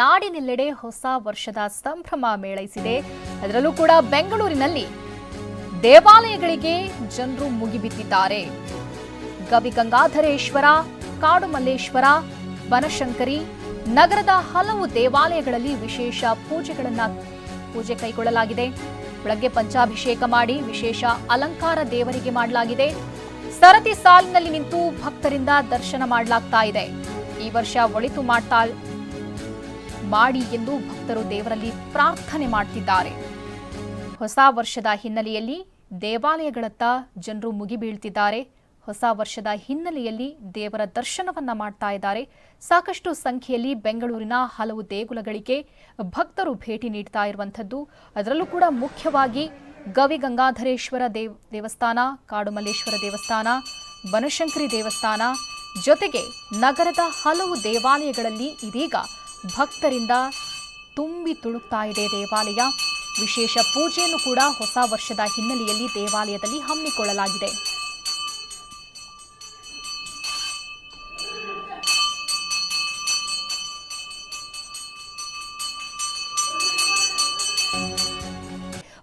ನಾಡಿನೆಲ್ಲೆಡೆ ಹೊಸ ವರ್ಷದ ಸಂಭ್ರಮ ಮೇಳೈಸಿದೆ. ಅದರಲ್ಲೂ ಕೂಡ ಬೆಂಗಳೂರಿನಲ್ಲಿ ದೇವಾಲಯಗಳಿಗೆ ಜನರು ಮುಗಿಬಿದ್ದಿದ್ದಾರೆ. ಗವಿ ಗಂಗಾಧರೇಶ್ವರ ಕಾಡುಮಲ್ಲೇಶ್ವರ ಬನಶಂಕರಿ ನಗರದ ಹಲವು ದೇವಾಲಯಗಳಲ್ಲಿ ವಿಶೇಷ ಪೂಜೆಗಳನ್ನ ಪೂಜೆ ಕೈಗೊಳ್ಳಲಾಗಿದೆ. ಬೆಳಗ್ಗೆ ಪಂಚಾಭಿಷೇಕ ಮಾಡಿ ವಿಶೇಷ ಅಲಂಕಾರ ದೇವರಿಗೆ ಮಾಡಲಾಗಿದೆ. ಸರತಿ ಸಾಲಿನಲ್ಲಿ ನಿಂತು ಭಕ್ತರಿಂದ ದರ್ಶನ ಮಾಡಲಾಗ್ತಾ ಇದೆ. ಈ ವರ್ಷ ಒಳಿತು ಮಾಡ್ತಾ ಮಾಡಿ ಎಂದು ಭಕ್ತರು ದೇವರಲ್ಲಿ ಪ್ರಾರ್ಥನೆ ಮಾಡ್ತಿದ್ದಾರೆ. ಹೊಸ ವರ್ಷದ ಹಿನ್ನೆಲೆಯಲ್ಲಿ ದೇವಾಲಯಗಳತ್ತ ಜನರು ಮುಗಿಬೀಳ್ತಿದ್ದಾರೆ ಹೊಸ ವರ್ಷದ ಹಿನ್ನೆಲೆಯಲ್ಲಿ ದೇವರ ದರ್ಶನವನ್ನ ಮಾಡ್ತಾ ಇದ್ದಾರೆ. ಸಾಕಷ್ಟು ಸಂಖ್ಯೆಯಲ್ಲಿ ಬೆಂಗಳೂರಿನ ಹಲವು ದೇಗುಲಗಳಿಗೆ ಭಕ್ತರು ಭೇಟಿ ನೀಡ್ತಾ ಇರುವಂಥದ್ದು. ಅದರಲ್ಲೂ ಕೂಡ ಮುಖ್ಯವಾಗಿ ಗವಿ ಗಂಗಾಧರೇಶ್ವರ ದೇವ್, ದೇವಸ್ಥಾನ, ಕಾಡುಮಲ್ಲೇಶ್ವರ ದೇವಸ್ಥಾನ, ಬನಶಂಕರಿ ದೇವಸ್ಥಾನ ಜೊತೆಗೆ ನಗರದ ಹಲವು ದೇವಾಲಯಗಳಲ್ಲಿ ಇದೀಗ ಭಕ್ತರಿಂದ ತುಂಬಿ ತುಳುಕ್ತಾ ಇದೆ ದೇವಾಲಯ. ವಿಶೇಷ ಪೂಜೆಯನ್ನು ಕೂಡ ಹೊಸ ವರ್ಷದ ಹಿನ್ನೆಲೆಯಲ್ಲಿ ದೇವಾಲಯದಲ್ಲಿ ಹಮ್ಮಿಕೊಳ್ಳಲಾಗಿದೆ.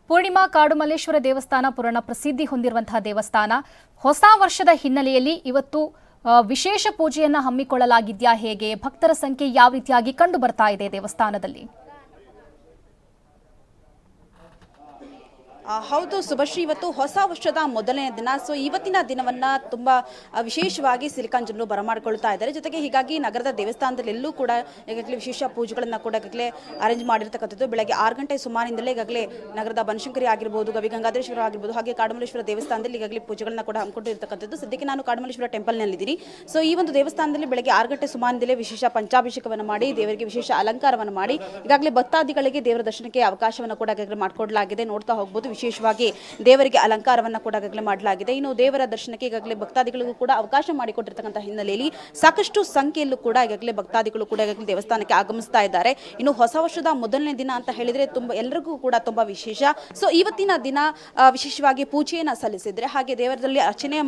ಪೂರ್ಣಿಮಾ ಕಾಡುಮಲ್ಲೇಶ್ವರ ದೇವಸ್ಥಾನ ಪುರಾಣ ಪ್ರಸಿದ್ಧಿ ಹೊಂದಿರುವಂತಹ ದೇವಸ್ಥಾನ. ಹೊಸ ವರ್ಷದ ಹಿನ್ನೆಲೆಯಲ್ಲಿ ಇವತ್ತು ವಿಶೇಷ ಪೂಜೆಯನ್ನು ಹಮ್ಮಿಕೊಳ್ಳಲಾಗಿದೆಯಾ ಹೇಗೆ? ಭಕ್ತರ ಸಂಖ್ಯೆ ಯಾವ ರೀತಿಯಾಗಿ ಕಂಡು ಬರ್ತಾ ಇದೆ ದೇವಸ್ಥಾನದಲ್ಲಿ? ಹೌದು ಸುಭಶ್ರೀ ಇವತ್ತು ಹೊಸ ವರ್ಷದ ಮೊದಲನೇ ದಿನ ಸೊ ಇವತ್ತಿನ ದಿನವನ್ನ ತುಂಬಾ ವಿಶೇಷವಾಗಿ ಸಿಲಿಕಾನ್ ಜನರು ಬರಮಾಡಿಕೊಳ್ತಾ ಇದ್ದಾರೆ. ಜೊತೆಗೆ ಹೀಗಾಗಿ ನಗರದ ದೇವಸ್ಥಾನದಲ್ಲಿ ಎಲ್ಲೂ ಕೂಡ ಈಗಾಗಲೇ ವಿಶೇಷ ಪೂಜೆಗಳನ್ನ ಕೂಡ ಈಗಾಗಲೇ ಅರೇಂಜ್ ಮಾಡಿರ್ತಕ್ಕಂಥದ್ದು. ಬೆಳಗ್ಗೆ ಆರು ಗಂಟೆ ಸುಮಾರಿನಿಂದಲೇ ಈಗಾಗಲೇ ನಗರದ ಬನಶಂಕರಿ ಆಗಿರ್ಬೋದು, ಗವಿ ಗಂಗಾಧರೇಶ್ವರ ಆಗಿರ್ಬೋದು, ಹಾಗೆ ಕಾಡಮಲ್ಲೇಶ್ವರ ದೇವಸ್ಥಾನದಲ್ಲಿ ಈಗಾಗಲೇ ಪೂಜೆಗಳನ್ನ ಕೂಡ ಹಮ್ಮಿಕೊಂಡಿರ್ತಕ್ಕಂಥದ್ದು. ಸದ್ಯಕ್ಕೆ ನಾನು ಕಾಡಮಲ್ಲೇಶ್ವರ ಟೆಂಪಲ್ನಲ್ಲಿದ್ದೀನಿ. ಸೊ ಈ ಒಂದು ದೇವಸ್ಥಾನದಲ್ಲಿ ಬೆಳಗ್ಗೆ ಆರು ಗಂಟೆ ಸುಮಾರಿನಿಂದಲೇ ವಿಶೇಷ ಪಂಚಾಭಿಷೇಕವನ್ನು ಮಾಡಿ, ದೇವರಿಗೆ ವಿಶೇಷ ಅಲಂಕಾರವನ್ನು ಮಾಡಿ, ಈಗಾಗಲೇ ಭಕ್ತಾದಿಗಳಿಗೆ ದೇವರ ದರ್ಶನಕ್ಕೆ ಅವಕಾಶವನ್ನು ಕೂಡ ಈಗಾಗಲೇ ಮಾಡಿಕೊಡಲಾಗಿದೆ. ನೋಡ್ತಾ ಹೋಗ್ಬೋದು ವಿಶೇಷವಾಗಿ ದೇವರಿಗೆ ಅಲಂಕಾರವನ್ನು ಕೂಡ ಈಗಾಗಲೇ ಮಾಡಲಾಗಿದೆ. ಇನ್ನು ದೇವರ ದರ್ಶನಕ್ಕೆ ಈಗಾಗಲೇ ಭಕ್ತಾದಿಗಳಿಗೂ ಕೂಡ ಅವಕಾಶ ಮಾಡಿಕೊಟ್ಟಿರ್ತಕ್ಕಂಥ ಹಿನ್ನೆಲೆಯಲ್ಲಿ ಸಾಕಷ್ಟು ಸಂಖ್ಯೆಯಲ್ಲೂ ಕೂಡ ಈಗಾಗಲೇ ಭಕ್ತಾದಿಗಳು ಕೂಡ ಈಗಾಗಲೇ ದೇವಸ್ಥಾನಕ್ಕೆ ಆಗಮಿಸ್ತಾ ಇದ್ದಾರೆ. ಇನ್ನು ಹೊಸ ವರ್ಷದ ಮೊದಲನೇ ದಿನ ಅಂತ ಹೇಳಿದ್ರೆ ತುಂಬಾ ಎಲ್ಲರಿಗೂ ಕೂಡ ತುಂಬಾ ವಿಶೇಷ. ಸೊ ಇವತ್ತಿನ ದಿನ ವಿಶೇಷವಾಗಿ ಪೂಜೆಯನ್ನು ಸಲ್ಲಿಸಿದ್ರೆ, ಹಾಗೆ ದೇವರದಲ್ಲಿ ಅರ್ಚನೆ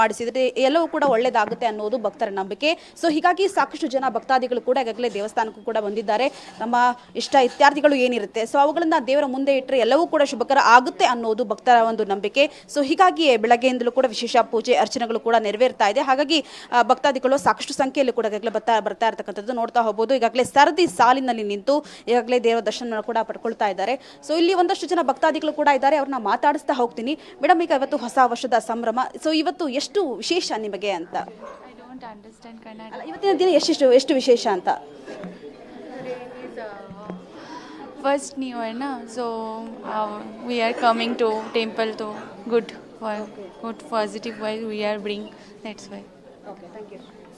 ಮಾಡಿಸಿದರೆ ಎಲ್ಲವೂ ಕೂಡ ಒಳ್ಳೆಯದಾಗುತ್ತೆ ಅನ್ನೋದು ಭಕ್ತರ ನಂಬಿಕೆ. ಸೊ ಹೀಗಾಗಿ ಸಾಕಷ್ಟು ಜನ ಭಕ್ತಾದಿಗಳು ಕೂಡ ಈಗಾಗಲೇ ದೇವಸ್ಥಾನಕ್ಕೂ ಕೂಡ ಬಂದಿದ್ದಾರೆ. ನಮ್ಮ ಇಷ್ಟ ಇತ್ಯಾರ್ಥಿಗಳು ಏನಿರುತ್ತೆ? ಸೊ ಅವುಗಳನ್ನು ದೇವರ ಮುಂದೆ ಇಟ್ಟರೆ ಎಲ್ಲವೂ ಕೂಡ ಶುಭಕರ ಆಗುತ್ತೆ ಅನ್ನೋದು ಭಕ್ತರ ಒಂದು ನಂಬಿಕೆ. ಸೊ ಹೀಗಾಗಿಯೇ ಬೆಳಗ್ಗೆಯಿಂದಲೂ ಕೂಡ ವಿಶೇಷ ಪೂಜೆ ಅರ್ಚನೆಗಳು ಕೂಡ ನೆರವೇರ್ತಾ ಇದೆ. ಹಾಗಾಗಿ ಭಕ್ತಾದಿಗಳು ಸಾಕಷ್ಟು ಸಂಖ್ಯೆಯಲ್ಲಿ ಕೂಡ ಈಗಾಗಲೇ ಬರ್ತಾ ಬರ್ತಾ ಇರತಕ್ಕಂಥದ್ದು ನೋಡ್ತಾ ಹೋಗ್ಬೋದು. ಈಗಾಗಲೇ ಸರದಿ ಸಾಲಿನಲ್ಲಿ ನಿಂತು ಈಗಾಗಲೇ ದೇವರ ದರ್ಶನ ಕೂಡ ಪಡ್ಕೊಳ್ತಾ ಇದ್ದಾರೆ. ಸೊ ಇಲ್ಲಿ ಒಂದಷ್ಟು ಜನ ಭಕ್ತಾದಿಗಳು ಕೂಡ ಇದ್ದಾರೆ. ಅವ್ರನ್ನ ಮಾತಾಡಿಸ್ತಾ ಹೋಗ್ತೀನಿ. ಮೇಡಮ್ ಈಗ ಇವತ್ತು ಹೊಸ ವರ್ಷದ ಸಂಭ್ರಮ. ಸೊ ಇವತ್ತು ಎಷ್ಟು ವಿಶೇಷ ನಿಮಗೆ ಅಂತ. ಇವತ್ತಿನ ದಿನ ಎಷ್ಟು ಎಷ್ಟು ವಿಶೇಷ ಅಂತ? First new year, na? So uh, we are coming to temple to good for good positive way we are bring. That's why.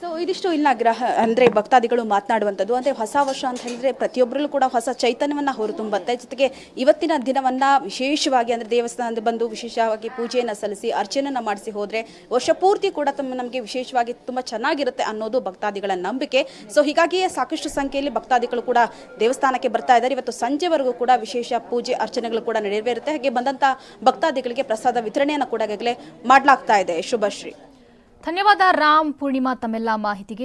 So ಇದಿಷ್ಟು ಇಲ್ಲ ಗ್ರಹ, ಅಂದರೆ ಭಕ್ತಾದಿಗಳು ಮಾತನಾಡುವಂಥದ್ದು. ಅಂದರೆ ಹೊಸ ವರ್ಷ ಅಂತ ಹೇಳಿದ್ರೆ ಪ್ರತಿಯೊಬ್ಬರಲ್ಲೂ ಕೂಡ ಹೊಸ ಚೈತನ್ಯವನ್ನು ಹೊರತುಂಬತ್ತೆ. ಜೊತೆಗೆ ಇವತ್ತಿನ ದಿನವನ್ನು ವಿಶೇಷವಾಗಿ ಅಂದರೆ ದೇವಸ್ಥಾನದ ಬಂದು ವಿಶೇಷವಾಗಿ ಪೂಜೆಯನ್ನು ಸಲ್ಲಿಸಿ, ಅರ್ಚನೆಯನ್ನು ಮಾಡಿಸಿ ಹೋದರೆ ವರ್ಷ ಪೂರ್ತಿ ಕೂಡ ತಮ್ಮ ನಮಗೆ ವಿಶೇಷವಾಗಿ ತುಂಬ ಚೆನ್ನಾಗಿರುತ್ತೆ ಅನ್ನೋದು ಭಕ್ತಾದಿಗಳ ನಂಬಿಕೆ. ಸೊ ಹೀಗಾಗಿಯೇ ಸಾಕಷ್ಟು ಸಂಖ್ಯೆಯಲ್ಲಿ ಭಕ್ತಾದಿಗಳು ಕೂಡ ದೇವಸ್ಥಾನಕ್ಕೆ ಬರ್ತಾ ಇದ್ದಾರೆ. ಇವತ್ತು ಸಂಜೆವರೆಗೂ ಕೂಡ ವಿಶೇಷ ಪೂಜೆ, ಅರ್ಚನೆಗಳು ಕೂಡ ನೆರವೇರುತ್ತೆ. ಹಾಗೆ ಬಂದಂಥ ಭಕ್ತಾದಿಗಳಿಗೆ ಪ್ರಸಾದ ವಿತರಣೆಯನ್ನು ಕೂಡ ಈಗಾಗಲೇ ಮಾಡಲಾಗ್ತಾ ಇದೆ. ಶುಭಶ್ರೀ. ಧನ್ಯವಾದ ರಾಮ್ ಪೂರ್ಣಿಮಾ ತಮ್ಮೆಲ್ಲ ಮಾಹಿತಿಗೆ.